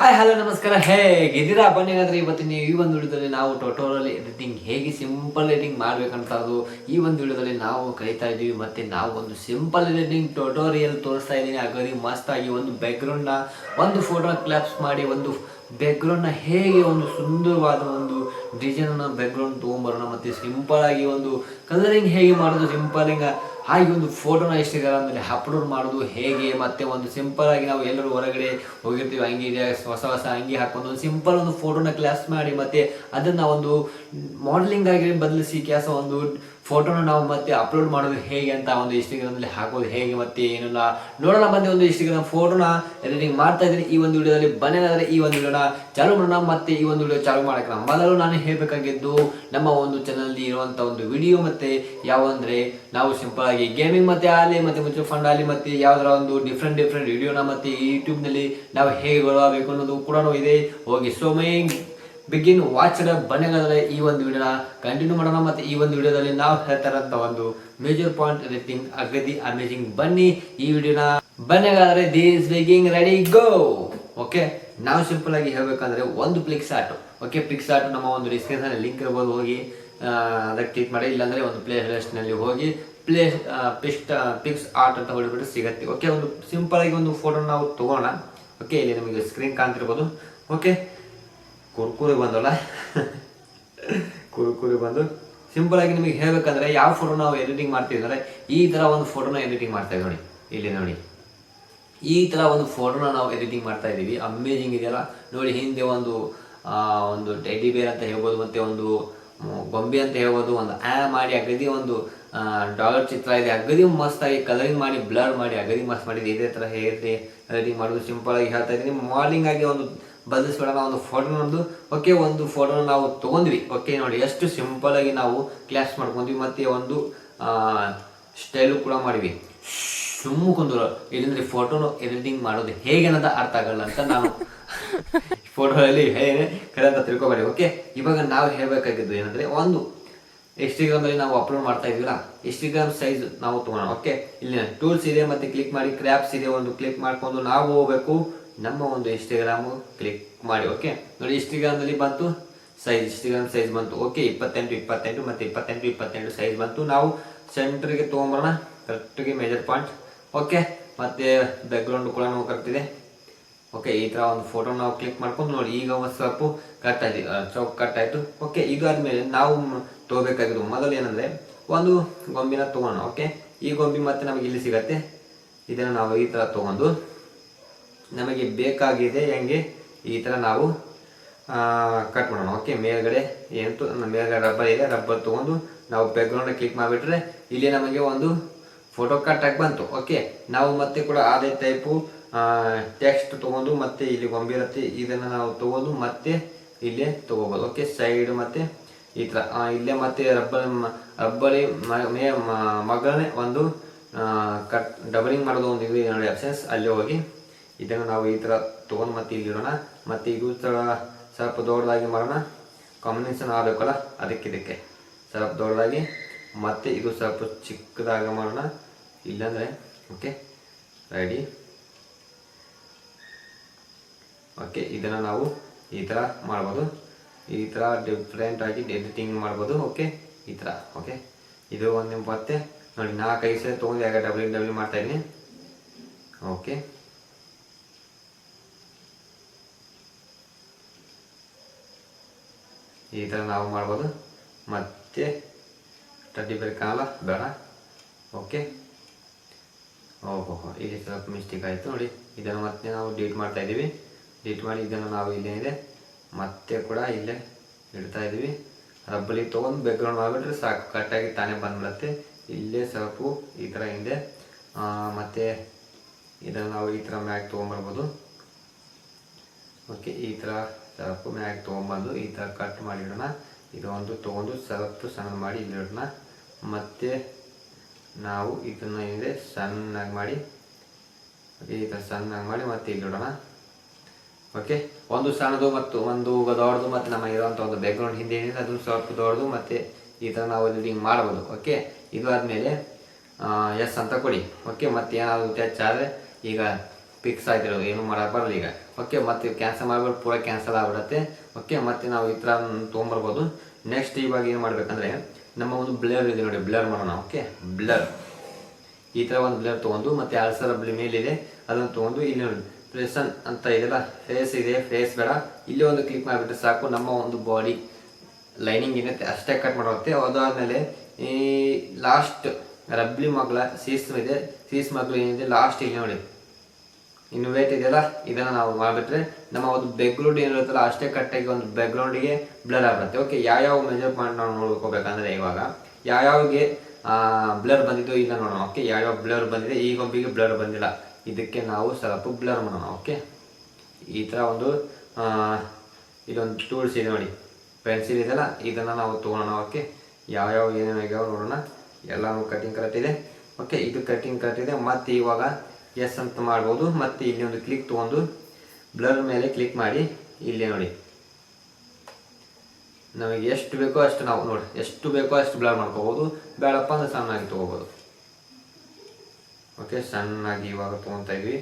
Hi hello ನಮಸ್ಕಾರ. ಹೇಗಿದ್ದೀರಾ? ಬನ್ನಿ ಇವತ್ತು ನೀವು ಈ ಒಂದು ವಿಡಿಯೋದಲ್ಲಿ ನಾವು ಟೊಟೋರಲ್ ಎಡಿಟಿಂಗ್ ಹೇಗೆ ಸಿಂಪಲ್ ಎಡಿಟಿಂಗ್ ಮಾಡಬೇಕಂತ ಅದು ಈ ಒಂದು ವಿಡಿಯೋದಲ್ಲಿ ನಾವು ಕಲಿತಾ ಇದ್ದೀವಿ. ಮತ್ತೆ ನಾವು ಒಂದು ಸಿಂಪಲ್ ಎಡಿಟಿಂಗ್ ಟೊಟೋರಿಯಲ್ ತೋರಿಸ್ತಾ ಇದ್ದೀನಿ. ಹಾಗಾಗಿ ಮಸ್ತಾಗಿ ಒಂದು ಬ್ಯಾಕ್ಗ್ರೌಂಡ್ನ ಒಂದು ಫೋಟೋ ಕ್ಲಾಪ್ಸ್ ಮಾಡಿ, ಒಂದು ಬ್ಯಾಕ್ಗ್ರೌಂಡ್ನ ಹೇಗೆ ಒಂದು ಸುಂದರವಾದ ಒಂದು ಡಿಸೈನನ್ನು ಬ್ಯಾಕ್ಗ್ರೌಂಡ್ ತೊಗೊಂಬರೋಣ. ಮತ್ತೆ ಸಿಂಪಲ್ ಆಗಿ ಒಂದು ಕಲರಿಂಗ್ ಹೇಗೆ ಮಾಡೋದು ಸಿಂಪಲಿಂಗ್ ಹಾಗೆ ಒಂದು ಫೋಟೋನ ಇನ್ಸ್ಟಾಗ್ರಾಮಲ್ಲಿ ಅಪ್ಲೋಡ್ ಮಾಡೋದು ಹೇಗೆ? ಮತ್ತು ಒಂದು ಸಿಂಪಲ್ ನಾವು ಎಲ್ಲರೂ ಹೊರಗಡೆ ಹೋಗಿರ್ತೀವಿ ಅಂಗಿ ಇದೆ, ಹೊಸ ಹೊಸ ಅಂಗಿ ಹಾಕೊಂಡು ಒಂದು ಸಿಂಪಲ್ ಒಂದು ಫೋಟೋನ ಕ್ಲಾಸ್ ಮಾಡಿ ಮತ್ತು ಅದನ್ನು ಒಂದು ಮಾಡಲಿಂಗ್ ಆಗಿ ಬದಲಿಸಿ ಕೆಲಸ ಒಂದು ಫೋಟೋನ ನಾವು ಮತ್ತೆ ಅಪ್ಲೋಡ್ ಮಾಡೋದು ಹೇಗೆ ಅಂತ ಒಂದು ಇನ್ಸ್ಟಾಗ್ರಾಮಲ್ಲಿ ಹಾಕೋದು ಹೇಗೆ ಮತ್ತೆ ಏನೆಲ್ಲ ನೋಡೋಣ ಬಂದೆ ಒಂದು ಇನ್ಸ್ಟಾಗ್ರಾಮ್ ಫೋಟೋನ ಎಡಿಟಿಂಗ್ ಮಾಡ್ತಾ ಇದ್ದೀನಿ. ಈ ಒಂದು ವಿಡಿಯೋದಲ್ಲಿ ಬನ್ನೇನಾದರೆ ಈ ಒಂದು ವಿಡಿಯೋನ ಚಾಲು ಮಾಡೋಣ ಮತ್ತೆ ಈ ಒಂದು ವಿಡಿಯೋ ಚಾಲು ನಮ್ಮ ಮೊದಲು ನಾನು ಹೇಳಬೇಕಾಗಿದ್ದು ನಮ್ಮ ಒಂದು ಚಾನಲ್ನಲ್ಲಿ ಇರುವಂತ ಒಂದು ವಿಡಿಯೋ ಮತ್ತೆ ಯಾವ ಅಂದ್ರೆ ನಾವು ಸಿಂಪಲ್ ಆಗಿ ಗೇಮಿಂಗ್ ಮತ್ತೆ ಆಗಲಿ ಮತ್ತೆ ಮ್ಯೂಚುವಲ್ ಫಂಡ್ ಆಗಲಿ ಮತ್ತೆ ಯಾವ್ದಾರ ಒಂದು ಡಿಫ್ರೆಂಟ್ ಡಿಫ್ರೆಂಟ್ ವಿಡಿಯೋನ ಮತ್ತೆ ಯೂಟ್ಯೂಬ್ನಲ್ಲಿ ನಾವು ಹೇಗೆ ಬರಬೇಕು ಅನ್ನೋದು ಕೂಡ ಇದೆ. ಹೋಗಿ ಮೈ ಬಿಗಿನ್ ವಾಚ್ ಬನ್ನಿಗಾದ್ರೆ ಈ ಒಂದು ವಿಡಿಯೋನ ಕಂಟಿನ್ಯೂ ಮಾಡೋಣ. ಮತ್ತೆ ಈ ಒಂದು ವಿಡಿಯೋದಲ್ಲಿ ನಾವು ಹೇಳ್ತಾರಂತ ಒಂದು ಮೇಜರ್ ಪಾಯಿಂಟ್ ರೇಟಿಂಗ್ ಅಗದಿ ಅಮೇಜಿಂಗ್ ಬನ್ನಿ. ಈ ವಿಡಿಯೋನ ಬನ್ನಿಗಾದ್ರೆ this beginning ready go okay ನಾವು ಸಿಂಪಲ್ ಆಗಿ ಹೇಳಬೇಕಂದ್ರೆ ಒಂದು ಪ್ಲಿಕ್ಸ್ ಓಕೆ ಪ್ಲಿಕ್ಸ್ ಆರ್ಟ್ ನಮ್ಮ ಒಂದು ಡಿಸ್ಕ್ರಿಪ್ಷನ್ ಲಿಂಕ್ ಇರ್ಬೋದು. ಹೋಗಿ ಅದಕ್ಕೆ ಕ್ಲಿಕ್ ಮಾಡಿ. ಇಲ್ಲಾಂದ್ರೆ ಒಂದು ಪ್ಲೇ ನಲ್ಲಿ ಹೋಗಿ ಪ್ಲೇ ಪಿಸ್ಟ್ ಪಿಕ್ಸ್ ಆರ್ಟ್ ಅಂತ ಹೊಡಿಬಿಟ್ಟು ಸಿಗುತ್ತೆ. ಓಕೆ ಒಂದು ಸಿಂಪಲ್ ಆಗಿ ಒಂದು ಫೋಟೋ ನಾವು ತಗೋಣ. ಓಕೆ ಇಲ್ಲಿ ನಿಮಗೆ ಸ್ಕ್ರೀನ್ ಕಾಣ್ತಿರ್ಬೋದು. ಓಕೆ ಕುರ್ಕುರಿ ಬಂದಲ್ಲ? ಕುರ್ಕುರೆ ಬಂದು ಸಿಂಪಲ್ ಆಗಿ ನಿಮಗೆ ಹೇಳಬೇಕಂದ್ರೆ ಯಾವ ಫೋಟೋ ನಾವು ಎಡಿಟಿಂಗ್ ಮಾಡ್ತೀವಿ ಅಂದರೆ ಈ ತರ ಒಂದು ಫೋಟೋನ ಎಡಿಟಿಂಗ್ ಮಾಡ್ತಾ ಇದ್ದೀವಿ ನೋಡಿ, ಇಲ್ಲಿ ನೋಡಿ. ಈ ತರ ಒಂದು ಫೋಟೋನ ನಾವು ಎಡಿಟಿಂಗ್ ಮಾಡ್ತಾ ಇದ್ದೀವಿ. ಅಮೇಜಿಂಗ್ ಇದೆಯಲ್ಲ? ನೋಡಿ, ಹಿಂದೆ ಒಂದು ಒಂದು ಟೆಡಿ ಬೇರ್ ಅಂತ ಹೇಳ್ಬೋದು, ಮತ್ತೆ ಒಂದು ಗೊಂಬೆ ಅಂತ ಹೇಳ್ಬೋದು, ಒಂದು ಆ ಮಾಡಿ ಅಗದಿ ಒಂದು ಡಾಲರ್ ಚಿತ್ರ ಇದೆ. ಅಗದಿ ಮಸ್ತ್ ಆಗಿ ಕಲರಿಂಗ್ ಮಾಡಿ ಬ್ಲರ್ ಮಾಡಿ, ಅಗದಿ ಮಸ್ತ್ ಮಾಡಿದೆ. ಇದೇ ತರ ಹೇಗೆ ಎಡಿಟಿಂಗ್ ಮಾಡೋದು ಸಿಂಪಲ್ ಆಗಿ ಹೇಳ್ತಾ ಇದ್ದೀನಿ. ಮಾರ್ನಿಂಗ್ ಆಗಿ ಒಂದು ಬದಲಿಸ್ಬೇಡ ಒಂದು ಫೋಟೋ ಒಂದು ಓಕೆ ಒಂದು ಫೋಟೋನ ನಾವು ತಗೊಂಡ್ವಿ ಓಕೆ ನೋಡಿ, ಎಷ್ಟು ಸಿಂಪಲ್ ಆಗಿ ನಾವು ಕ್ಲಾಸ್ ಮಾಡ್ಕೊಂಡ್ವಿ, ಮತ್ತೆ ಒಂದು ಸ್ಟೈಲು ಕೂಡ ಮಾಡಿವಿ ಸುಮ್ಮ ಕುಂದ್ರು, ಇಲ್ಲಂದ್ರೆ ಫೋಟೋನು ಎಡಿಟಿಂಗ್ ಮಾಡೋದು ಹೇಗೆ ಅನ್ನೋದು ಅರ್ಥ ಆಗಲ್ಲ ಅಂತ ನಾನು ಫೋಟೋದಲ್ಲಿ ಹೇಗೆ ಕರೆ ಅಂತ ತಿಳ್ಕೊಬೇಡಿ ಓಕೆ ಇವಾಗ ನಾವು ಹೇಳ್ಬೇಕಾಗಿದ್ದು ಏನಂದ್ರೆ, ಒಂದು ಇನ್ಸ್ಟಾಗ್ರಾಮಲ್ಲಿ ನಾವು ಅಪ್ಲೋಡ್ ಮಾಡ್ತಾ ಇದೀವಲ್ಲ ಇನ್ಸ್ಟಾಗ್ರಾಮ್ ಸೈಜ್ ನಾವು ತಗೋಣ ಓಕೆ ಇಲ್ಲಿ ಟೂಲ್ಸ್ ಇದೆ, ಮತ್ತೆ ಕ್ಲಿಕ್ ಮಾಡಿ ಕ್ರ್ಯಾಪ್ಸ್ ಇದೆ, ಒಂದು ಕ್ಲಿಕ್ ಮಾಡ್ಕೊಂಡು ನಾವು ಹೋಗ್ಬೇಕು. ನಮ್ಮ ಒಂದು ಇನ್ಸ್ಟಾಗ್ರಾಮ್ ಕ್ಲಿಕ್ ಮಾಡಿ ಓಕೆ ನೋಡಿ ಇನ್ಸ್ಟಾಗ್ರಾಮ್ನಲ್ಲಿ ಬಂತು ಸೈಜ್ ಇನ್ಸ್ಟಾಗ್ರಾಮ್ ಸೈಜ್ ಬಂತು ಓಕೆ ಇಪ್ಪತ್ತೆಂಟು ಇಪ್ಪತ್ತೆಂಟು ಮತ್ತು ಇಪ್ಪತ್ತೆಂಟು ಇಪ್ಪತ್ತೆಂಟು ಸೈಜ್ ಬಂತು. ನಾವು ಸೆಂಟ್ರಿಗೆ ತೊಗೊಂಬರೋಣ ಕರೆಕ್ಟಾಗಿ ಮೇಜರ್ ಪಾಯಿಂಟ್ ಓಕೆ ಮತ್ತು ಬ್ಯಾಕ್ಗ್ರೌಂಡ್ ಕೂಡ ನಾವು ಕರೆಕ್ಟಿದೆ ಓಕೆ ಈ ಥರ ಒಂದು ಫೋಟೋ ನಾವು ಕ್ಲಿಕ್ ಮಾಡ್ಕೊಂಡು ನೋಡಿ, ಈಗ ಒಂದು ಸ್ವಲ್ಪ ಕಟ್ ಆಯ್ತು ಚೌಕ್ ಕಟ್ ಆಯಿತು ಓಕೆ ಇದು ಆದಮೇಲೆ ನಾವು ತೊಗೋಬೇಕಾಗಿದ್ದು ಮೊದಲು ಏನಂದರೆ, ಒಂದು ಗೊಂಬಿನ ತೊಗೋಣ ಓಕೆ ಈ ಗೊಂಬಿ ಮತ್ತೆ ನಮಗೆ ಇಲ್ಲಿ ಸಿಗತ್ತೆ. ಇದನ್ನು ನಾವು ಈ ಥರ ತಗೊಂಡು ನಮಗೆ ಬೇಕಾಗಿದೆ ಹೆಂಗೆ? ಈ ಥರ ನಾವು ಕಟ್ ಮಾಡೋಣ. ಓಕೆ ಮೇಲ್ಗಡೆ ಏನು ಮೇಲ್ಗಡೆ ರಬ್ಬರ್ ಇದೆ. ರಬ್ಬರ್ ತೊಗೊಂಡು ನಾವು ಬ್ಯಾಕ್ಗ್ರೌಂಡ್ ಕ್ಲಿಕ್ ಮಾಡಿಬಿಟ್ರೆ ಇಲ್ಲಿ ನಮಗೆ ಒಂದು ಫೋಟೋ ಕಟ್ ಆಗಿ ಬಂತು. ಓಕೆ ನಾವು ಮತ್ತೆ ಕೂಡ ಅದೇ ಟೈಪು ಟೆಕ್ಸ್ಟ್ ತೊಗೊಂಡು ಮತ್ತೆ ಇಲ್ಲಿ ಗೊಂಬಿರತ್ತೆ. ಇದನ್ನು ನಾವು ತೊಗೊಂಡು ಮತ್ತೆ ಇಲ್ಲೇ ತೊಗೋಬೋದು. ಓಕೆ ಸೈಡ್ ಮತ್ತೆ ಈ ಥರ ಇಲ್ಲೇ ಮತ್ತೆ ರಬ್ಬರ್ ರಬ್ಬರಿ ಮಗನೇ ಒಂದು ಕಟ್ ಡಬಲಿಂಗ್ ಮಾಡೋದು ಒಂದು ಇದು ನೋಡಿ ಆಪ್ಷನ್ಸ್ ಅಲ್ಲಿ ಹೋಗಿ ಇದನ್ನು ನಾವು ಈ ಥರ ತೊಗೊಂಡು ಮತ್ತೆ ಇಲ್ಲಿ ಇಡೋಣ. ಮತ್ತೆ ಇದು ಸ್ವಲ್ಪ ದೊಡ್ಡದಾಗಿ ಮಾಡೋಣ. ಕಾಂಬಿನೇಷನ್ ಆಗಬೇಕಲ್ಲ, ಅದಕ್ಕೆ ಇದಕ್ಕೆ. ಸ್ವಲ್ಪ ದೊಡ್ಡದಾಗಿ, ಮತ್ತೆ ಇದು ಸ್ವಲ್ಪ ಚಿಕ್ಕದಾಗ ಮಾಡೋಣ. ಇಲ್ಲಾಂದರೆ ಓಕೆ ರೆಡಿ ಓಕೆ ಇದನ್ನು ನಾವು ಈ ಥರ ಮಾಡ್ಬೋದು. ಈ ಥರ ಡಿಫ್ರೆಂಟಾಗಿ ಎಡಿಟಿಂಗ್ ಮಾಡ್ಬೋದು ಓಕೆ ಈ ಥರ ಓಕೆ ಇದು ಒಂದು ಮತ್ತೆ ನೋಡಿ, ನಾಲ್ಕೈದು ಸಲ ತೊಗೊಂಡು ಯಾಕೆ ಡಬ್ಲ್ಯೂ ಡಬ್ಲ್ಯೂ ಮಾಡ್ತಾಯಿದ್ದೀನಿ ಓಕೆ ಈ ಥರ ನಾವು ಮಾಡ್ಬೋದು. ಮತ್ತೆ ಬೇರೆ ಕಾಣಲ್ಲ ಬೇಡ. ಓಕೆ ಓಹೋ ಇಲ್ಲಿ ಸ್ವಲ್ಪ ಮಿಸ್ಟೇಕ್ ಆಯಿತು ನೋಡಿ. ಇದನ್ನು ಮತ್ತೆ ನಾವು ಡಿಲೀಟ್ ಮಾಡ್ತಾ ಇದ್ದೀವಿ. ಡಿಲೀಟ್ ಮಾಡಿ ಇದನ್ನು ನಾವು ಇಲ್ಲೇನಿದೆ ಮತ್ತೆ ಕೂಡ ಇಲ್ಲೇ ಇಡ್ತಾ ಇದ್ದೀವಿ. ರಬ್ಬಲಿ ತೊಗೊಂಡು ಬ್ಯಾಕ್ಗ್ರೌಂಡ್ ಮಾಡಿಬಿಟ್ರೆ ಸಾಕು. ಕರೆಕ್ಟಾಗಿ ತಾನೇ ಬಂದ್ಬಿಡುತ್ತೆ. ಇಲ್ಲೇ ಸ್ವಲ್ಪ ಈ ಥರ ಹಿಂದೆ. ಮತ್ತೆ ಇದನ್ನು ನಾವು ಈ ಥರ ಮ್ಯಾಗ್ ತೊಗೊಂಬರ್ಬೋದು. ಓಕೆ ಈ ಥರ ಸ್ವಲ್ಪ ಮ್ಯಾಗ ತೊಗೊಂಬಂದು ಈ ಥರ ಕಟ್ ಮಾಡಿಡೋಣ. ಇದು ಒಂದು ತೊಗೊಂಡು ಸರಪ್ಪು ಸಣ್ಣ ಮಾಡಿ ಇಲ್ಲಿ ಇಡೋಣ ಮತ್ತೆ ನಾವು ಇದನ್ನ ಏನಿದೆ, ಸಣ್ಣಾಗಿ ಮಾಡಿ, ಈ ಥರ ಸಣ್ಣಾಗಿ ಮಾಡಿ ಮತ್ತೆ ಇಲ್ಲಿ ಇಡೋಣ ಓಕೆ ಒಂದು ಸಣ್ಣದು ಮತ್ತು ಒಂದು ದೊಡ್ಡದು ಮತ್ತು ನಮ್ಮ ಇರುವಂಥ ಒಂದು ಬ್ಯಾಕ್ಗ್ರೌಂಡ್ ಹಿಂದೆ ಏನಿದೆ, ಅದು ಸ್ವಲ್ಪ ದೊಡ್ಡದು ಮತ್ತು ಈ ಥರ ನಾವು ಎಡಿಟಿಂಗ್ ಮಾಡ್ಬೋದು. ಓಕೆ ಇದು ಆದಮೇಲೆ ಎಸ್ ಅಂತ ಕೊಡಿ. ಓಕೆ ಮತ್ತೆ ಏನಾದರೂ ಟಚ್ ಆದರೆ ಈಗ ಫಿಕ್ಸ್ ಆಗಿರೋದು ಏನು ಮಾಡೋಕ್ಕೆ ಬರಲ್ಲ ಈಗ. ಓಕೆ, ಮತ್ತೆ ಕ್ಯಾನ್ಸಲ್ ಮಾಡಿಬಿಟ್ಟು ಪೂರ ಕ್ಯಾನ್ಸಲ್ ಆಗ್ಬಿಡುತ್ತೆ. ಓಕೆ, ಮತ್ತೆ ನಾವು ಈ ಥರ ತೊಗೊಂಬರ್ಬೋದು. ನೆಕ್ಸ್ಟ್ ಇವಾಗ ಏನು ಮಾಡಬೇಕಂದ್ರೆ, ನಮ್ಮ ಒಂದು ಬ್ಲರ್ ಇದೆ ನೋಡಿ ಬ್ಲರ್ ಮಾಡೋಣ, ಓಕೆ? ಬ್ಲರ್ ಈ ಥರ ಒಂದು ಬ್ಲರ್ ತೊಗೊಂಡು, ಮತ್ತೆ ಆಲ್ಸರ್ ಬ್ಲಿ ಮೇಲಿದೆ, ಅದನ್ನು ತೊಗೊಂಡು ಇಲ್ಲಿ ನೋಡಿ ಪ್ರೆಸನ್ ಅಂತ ಇದೆಲ್ಲ ಫೇಸ್ ಇದೆ ಫೇಸ್ ಬೇಡ. ಇಲ್ಲಿ ಒಂದು ಕ್ಲಿಕ್ ಮಾಡಿಬಿಟ್ರೆ ಸಾಕು, ನಮ್ಮ ಒಂದು ಬಾಡಿ ಲೈನಿಂಗ್ ಏನೈತೆ ಅಷ್ಟೇ ಕಟ್ ಮಾಡುತ್ತೆ. ಅದಾದಮೇಲೆ ಈ ಲಾಸ್ಟ್ ರಬ್ಲಿ ಮಗಳ, ಸೀಸ್ ಇದೆ, ಸೀಸ್ ಮಗಳು ಏನಿದೆ ಲಾಸ್ಟ್ ಇಲ್ಲಿ ನೋಡಿ. ಇನ್ನು ವೇಟ್ ಇದೆಯಲ್ಲ? ಇದನ್ನ ನಾವು ಮಾಡಿಬಿಟ್ರೆ ನಮ್ಮ ಒಂದು ಬ್ಯಾಕ್ಗ್ರೌಂಡ್ ಏನಿರುತ್ತಲ್ಲ ಅಷ್ಟೇ ಕಟ್ಟಾಗಿ ಒಂದು ಬ್ಯಾಕ್ಗ್ರೌಂಡಿಗೆ ಬ್ಲರ್ ಆಗುತ್ತೆ ಓಕೆ ಯಾವ್ಯಾವ ಮೆಜರ್ ಪಾಯಿಂಟ್ ನಾವು ನೋಡ್ಕೋಬೇಕಂದ್ರೆ ಇವಾಗ, ಯಾವ್ಯಾವಿಗೆ ಬ್ಲರ್ ಬಂದಿದ್ದು ಇಲ್ಲ ನೋಡೋಣ. ಓಕೆ ಯಾವ್ಯಾವ ಬ್ಲರ್ ಬಂದಿದೆ? ಈ ಒಬ್ಬಿಗೆ ಬ್ಲರ್ ಬಂದಿಲ್ಲ. ಇದಕ್ಕೆ ನಾವು ಸ್ವಲ್ಪ ಬ್ಲರ್ ಮಾಡೋಣ. ಓಕೆ ಈ ಥರ ಒಂದು ಇದೊಂದು ಟೂಲ್ಸ್ ಇದೆ ನೋಡಿ. ಪೆನ್ಸಿಲ್ ಇದೆಯಲ್ಲ, ಇದನ್ನು ನಾವು ತೊಗೊಳೋಣ ಓಕೆ ಯಾವ್ಯಾವ ಏನೇನು ಆಗ್ಯಾವ ನೋಡೋಣ. ಎಲ್ಲನೂ ಕಟ್ಟಿಂಗ್ ಕರೆಕ್ಟ್ ಇದೆ. ಓಕೆ ಇದು ಕಟ್ಟಿಂಗ್ ಕರೆಕ್ಟ್ ಇದೆ. ಮತ್ತು ಇವಾಗ ಎಸ್ ಅಂತ ಮಾಡ್ಬೋದು. ಮತ್ತು ಇಲ್ಲಿ ಒಂದು ಕ್ಲಿಕ್ ತೊಗೊಂಡು ಬ್ಲರ್ ಮೇಲೆ ಕ್ಲಿಕ್ ಮಾಡಿ ಇಲ್ಲಿ ನೋಡಿ. ನಮಗೆ ಎಷ್ಟು ಬೇಕೋ ಅಷ್ಟು ನಾವು ನೋಡಿ, ಎಷ್ಟು ಬೇಕೋ ಅಷ್ಟು ಬ್ಲರ್ ಮಾಡ್ಕೋಬೋದು. ಬೇಡಪ್ಪ ಅಂದ್ರೆ ಸಣ್ಣಾಗಿ ತೊಗೋಬೋದು. ಓಕೆ ಸಣ್ಣಾಗಿ ಇವಾಗ ತೊಗೊತಾ ಇದ್ವಿ.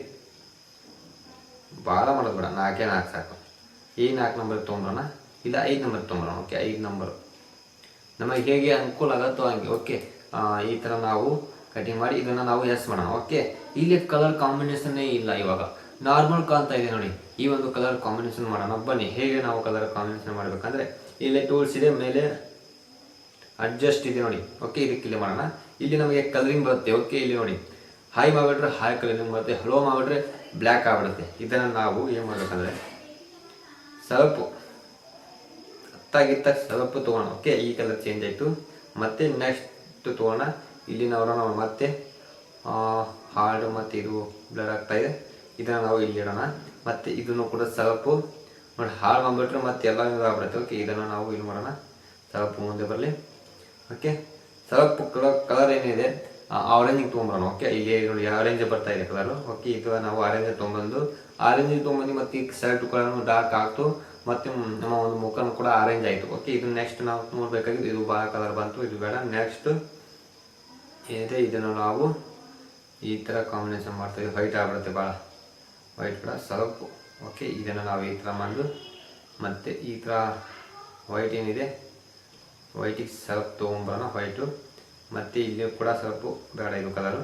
ಭಾಳ ಮಾಡೋದು ಬೇಡ, ನಾಲ್ಕೇ ನಾಲ್ಕು ಸಾಕು. ಈ ನಾಲ್ಕು ನಂಬರ್ ತೊಗೊಂಬರೋಣ ಇಲ್ಲ, ಐದು ನಂಬರ್ ತೊಗೊಂಡ್ರಣ ಓಕೆ ಐದು ನಂಬರ್ ನಮಗೆ ಹೇಗೆ ಅನುಕೂಲ ಆಗುತ್ತೋ ಹಂಗೆ. ಓಕೆ ಈ ಥರ ನಾವು ಕಟಿಂಗ್ ಮಾಡಿ, ಇದನ್ನು ನಾವು ಎಸ್ ಮಾಡೋಣ. ಓಕೆ ಇಲ್ಲಿ ಕಲರ್ ಕಾಂಬಿನೇಷನ್ನೇ ಇಲ್ಲ ಇವಾಗ. ನಾರ್ಮಲ್ ಕಾಣ್ತಾ ಇದೆ ನೋಡಿ. ಈ ಒಂದು ಕಲರ್ ಕಾಂಬಿನೇಷನ್ ಮಾಡೋಣ. ಬನ್ನಿ, ಹೇಗೆ ನಾವು ಕಲರ್ ಕಾಂಬಿನೇಷನ್ ಮಾಡಬೇಕಂದ್ರೆ ಇಲ್ಲಿ ಟೂಲ್ಸ್ ಇದೆ, ಮೇಲೆ ಅಡ್ಜಸ್ಟ್ ಇದೆ ನೋಡಿ. ಓಕೆ ಇದಕ್ಕೆ ಇಲ್ಲಿ ಮಾಡೋಣ. ಇಲ್ಲಿ ನಮಗೆ ಕಲರಿಂಗ್ ಬರುತ್ತೆ. ಓಕೆ ಇಲ್ಲಿ ನೋಡಿ. ಹೈ ಮಾಡಿಬಿಟ್ರೆ ಹೈ ಕಲರಿಂಗ್ ಬರುತ್ತೆ. ಹಲೋ ಮಾಡಿಬಿಟ್ರೆ ಬ್ಲ್ಯಾಕ್ ಆಗಿಬಿಡುತ್ತೆ. ಇದನ್ನು ನಾವು ಏನು ಮಾಡಬೇಕಂದ್ರೆ ಸ್ವಲ್ಪ ಹತ್ತಾಗಿತ್ತ ಸ್ವಲ್ಪ ತೊಗೋಣ. ಓಕೆ ಈ ಕಲರ್ ಚೇಂಜ್ ಆಯಿತು. ಮತ್ತೆ ನೆಕ್ಸ್ಟ್ ತೊಗೋಣ. ಇಲ್ಲಿ ನಾವು ಮತ್ತೆ ಹಾರ್ಡ್ ಮತ್ತು ಇದು ಬ್ಲರ್ ಆಗ್ತಾ ಇದೆ. ಇದನ್ನು ನಾವು ಇಲ್ಲಿ ಇಡೋಣ. ಮತ್ತೆ ಇದನ್ನು ಕೂಡ ಸ್ವಲ್ಪ ನೋಡಿ ಹಾಳು ಬಂದ್ಬಿಟ್ರೆ ಮತ್ತೆ ಎಲ್ಲ ಆಗ್ಬಿಡುತ್ತೆ. ಓಕೆ ಇದನ್ನು ನಾವು ಇಲ್ಲಿ ಮಾಡೋಣ. ಸ್ವಲ್ಪ ಮುಂದೆ ಬರಲಿ. ಓಕೆ ಸ್ವಲ್ಪ ಕಲರ್ ಕಲರ್ ಏನಿದೆ? ಆರೆಂಜಿಗೆ ತೊಗೊಂಬರೋಣ ಓಕೆ ಇಲ್ಲಿ ನೋಡಿ ಆರೆಂಜ್ ಬರ್ತಾ ಇದೆ ಕಲರು ಓಕೆ ಇದು ನಾವು ಆರೆಂಜ್ ತೊಗೊಂಬಂದು ಆರೆಂಜ್ ತೊಗೊಂಬಂದು ಮತ್ತೆ ಈ ಶರ್ಟ್ ಕಲರ್ನು ಡಾರ್ಕ್ ಆಗ್ತು ಮತ್ತೆ ನಮ್ಮ ಒಂದು ಮುಖನೂ ಕೂಡ ಆರೆಂಜ್ ಆಯಿತು. ಓಕೆ ಇದು ನೆಕ್ಸ್ಟ್ ನಾವು ನೋಡಬೇಕಾಗಿತ್ತು ಇದು ಭಾಳ ಕಲರ್ ಬಂತು, ಇದು ಬೇಡ. ನೆಕ್ಸ್ಟ್ ಏನಿದೆ? ಇದನ್ನು ನಾವು ಈ ಥರ ಕಾಂಬಿನೇಷನ್ ಮಾಡ್ತೀವಿ ವೈಟ್ ಆಗ್ಬಿಡುತ್ತೆ ಭಾಳ ವೈಟ್ ಕೂಡ ಸ್ವಲ್ಪ ಓಕೆ ಇದನ್ನು ನಾವು ಈ ಥರ ಮಾಡಿದ್ರು ಮತ್ತು ಈ ಥರ ವೈಟ್ ಏನಿದೆ ವೈಟಿಗೆ ಸ್ವಲ್ಪ ತೊಗೊಂಬರೋಣ ವೈಟು ಮತ್ತು ಇಲ್ಲಿ ಕೂಡ ಸ್ವಲ್ಪ ಬೇಡ ಇದು ಕಲರು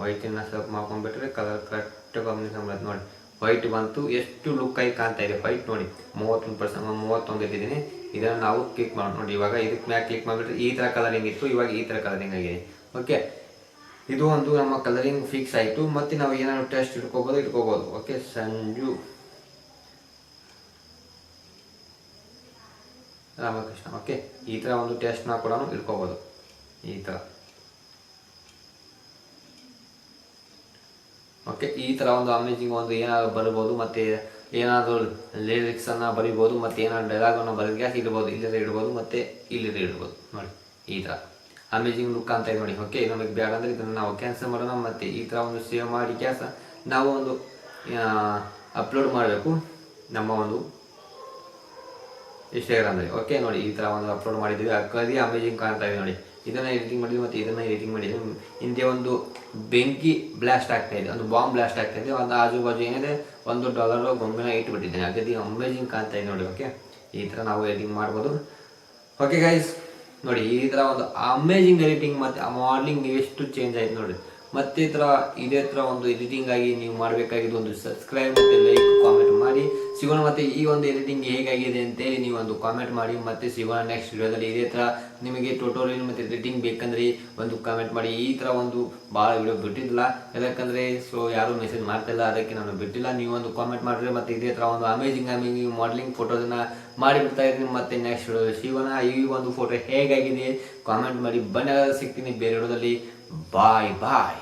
ವೈಟನ್ನು ಸ್ವಲ್ಪ ಮಾಡ್ಕೊಂಡ್ಬಿಟ್ರೆ ಕಲರ್ ಕರೆಕ್ಟ್ ಕಾಂಬಿನೇಷನ್ ಬರುತ್ತೆ ನೋಡಿ. ವೈಟ್ ಬಂತು, ಎಷ್ಟು ಲುಕ್ ಆಗಿ ಕಾಣ್ತಾ ಇದೆ ವೈಟ್ ನೋಡಿ. ಮೂವತ್ತೊಂದು ಪರ್ಸೆಂಟ್ ಮೂವತ್ತೊಂದು ಇದ್ದೀನಿ ಇದನ್ನು ನಾವು ಕ್ಲಿಕ್ ಮಾಡೋಣ ನೋಡಿ, ಇವಾಗ ಇದಕ್ಕೆ ಕ್ಲಿಕ್ ಮಾಡಿಬಿಟ್ರೆ ಈ ಥರ ಕಲರಿಂಗ್ ಇತ್ತು, ಇವಾಗ ಈ ಥರ ಕಲರಿಂಗ್ ಆಗಿದೆ. ಓಕೆ ಇದು ಒಂದು ನಮ್ಮ ಕಲರಿಂಗ್ ಫಿಕ್ಸ್ ಆಯಿತು. ಮತ್ತು ನಾವು ಏನಾದ್ರು ಟೆಸ್ಟ್ ಇಟ್ಕೋಬೋದು ಇಟ್ಕೋಬೋದು. ಓಕೆ ಸಂಜು. ರಾಮಕೃಷ್ಣ ಓಕೆ ಈ ಥರ ಒಂದು ಟೆಸ್ಟ್ನ ಕೂಡ ಇಟ್ಕೋಬೋದು. ಈ ಥರ ಓಕೆ ಈ ಥರ ಒಂದು ಅಮೇಜಿಂಗ್ ಒಂದು ಏನಾದರೂ ಬರ್ಬೋದು, ಮತ್ತು ಏನಾದರೂ ಲಿರಿಕ್ಸನ್ನು ಬರಿಬೋದು, ಮತ್ತು ಏನಾದ್ರು ಡೈಲಾಗನ್ನು ಬರೆದು ಇಡ್ಬೋದು ಇಲ್ಲದೆ ಇಡ್ಬೋದು, ಮತ್ತು ಇಲ್ಲದೆ ಇಡ್ಬೋದು. ನೋಡಿ, ಈ ಥರ ಅಮೇಜಿಂಗ್ ಲುಕ್ ಅಂತ ಇದೆ ನೋಡಿ. ಓಕೆ ನಮಗೆ ಬೇಡ ಅಂದರೆ ಇದನ್ನು ನಾವು ಕ್ಯಾನ್ಸಲ್ ಮಾಡೋಣ ಮತ್ತೆ ಈ ಥರ ಒಂದು ಸೇವ್ ಮಾಡಿ ಕ್ಯಾಸ ನಾವು ಒಂದು ಅಪ್ಲೋಡ್ ಮಾಡಬೇಕು. ನಮ್ಮ ಒಂದು ಇನ್ಸ್ಟಾಗ್ರಾಮಲ್ಲಿ ಓಕೆ ನೋಡಿ, ಈ ಥರ ಒಂದು ಅಪ್ಲೋಡ್ ಮಾಡಿದ್ದೀವಿ. ಅಕ್ಕದಿ ಅಮೇಜಿಂಗ್ ಕಾಣ್ತಾ ಇದೆ ನೋಡಿ. ಇದನ್ನ ಎಡಿಟಿಂಗ್ ಮಾಡಿದ್ವಿ ಮತ್ತು ಇದನ್ನು ಎಡಿಟಿಂಗ್ ಮಾಡಿದ್ವಿ ಹಿಂದೆ ಒಂದು ಬೆಂಕಿ ಬ್ಲಾಸ್ಟ್ ಆಗ್ತಾ ಇದೆ. ಒಂದು ಬಾಂಬ್ ಬ್ಲಾಸ್ಟ್ ಆಗ್ತಾ ಇದೆ. ಒಂದು ಆಜು ಬಾಜು ಏನಿದೆ? ಒಂದು ಡಾಲರ್ ಗೊಂಬಿನ ಇಟ್ಬಿಟ್ಟಿದ್ದೇನೆ. ಅಗದಿ ಅಮೇಜಿಂಗ್ ಕಾಣ್ತಾ ಇದೆ ನೋಡಿ ಓಕೆ ಈ ಥರ ನಾವು ಎಡಿಟಿಂಗ್ ಮಾಡ್ಬೋದು. ಓಕೆ ಗೈಸ್ ನೋಡಿ, ಈ ಥರ ಒಂದು ಅಮೇಜಿಂಗ್ ಎಡಿಟಿಂಗ್ ಮತ್ತು ಮಾಡಲಿಂಗ್ ಎಷ್ಟು ಚೇಂಜ್ ಆಯ್ತು ನೋಡಿ. ಮತ್ತೆ ಈ ಥರ ಇದೇ ಥರ ಒಂದು ಎಡಿಟಿಂಗ್ ಆಗಿ ನೀವು ಮಾಡಬೇಕಾಗಿದ್ದು ಒಂದು ಸಬ್ಸ್ಕ್ರೈಬ್ ಮತ್ತು ಲೈಕ್ ಕಾಮೆಂಟ್ ಮಾಡಿ. ಸಿಗೋಣ ಮತ್ತೆ ಈ ಒಂದು ಎಡಿಟಿಂಗ್ ಹೇಗಾಗಿದೆ ಅಂತೇಳಿ ನೀವು ಒಂದು ಕಾಮೆಂಟ್ ಮಾಡಿ. ಮತ್ತೆ ಸಿಗೋಣ ನೆಕ್ಸ್ಟ್ ವಿಡಿಯೋದಲ್ಲಿ ಇದೇ ಥರ ನಿಮಗೆ ಟೋಟೋರಿಯಲ್ ಮತ್ತು ಎಡಿಟಿಂಗ್ ಬೇಕಂದ್ರೆ ಒಂದು ಕಾಮೆಂಟ್ ಮಾಡಿ. ಈ ಥರ ಒಂದು ಭಾಳ ವಿಡಿಯೋ ಬಿಟ್ಟಿಲ್ಲ ಯಾಕಂದರೆ ಸೊ ಯಾರೂ ಮೆಸೇಜ್ ಮಾಡ್ತಿಲ್ಲ, ಅದಕ್ಕೆ ನಾನು ಬಿಟ್ಟಿಲ್ಲ. ನೀವು ಒಂದು ಕಾಮೆಂಟ್ ಮಾಡಿದ್ರೆ ಮತ್ತೆ ಇದೇ ಥರ ಒಂದು ಅಮೇಜಿಂಗ್ ಅಮೇಜಿಂಗ್ ಮಾಡಲಿಂಗ್ ಫೋಟೋದನ್ನ ಮಾಡಿಬಿಡ್ತಾ ಇದ್ದೀನಿ ಮತ್ತೆ ನೆಕ್ಸ್ಟ್ ವಿಡಿಯೋ ಸಿಗೋಣ. ಈ ಒಂದು ಫೋಟೋ ಹೇಗಾಗಿದೆ? ಕಾಮೆಂಟ್ ಮಾಡಿ. ಬನ್ನಿ, ಸಿಗ್ತೀನಿ ಬೇರೆ ವಿಡಿಯೋದಲ್ಲಿ. ಬಾಯ್ ಬಾಯ್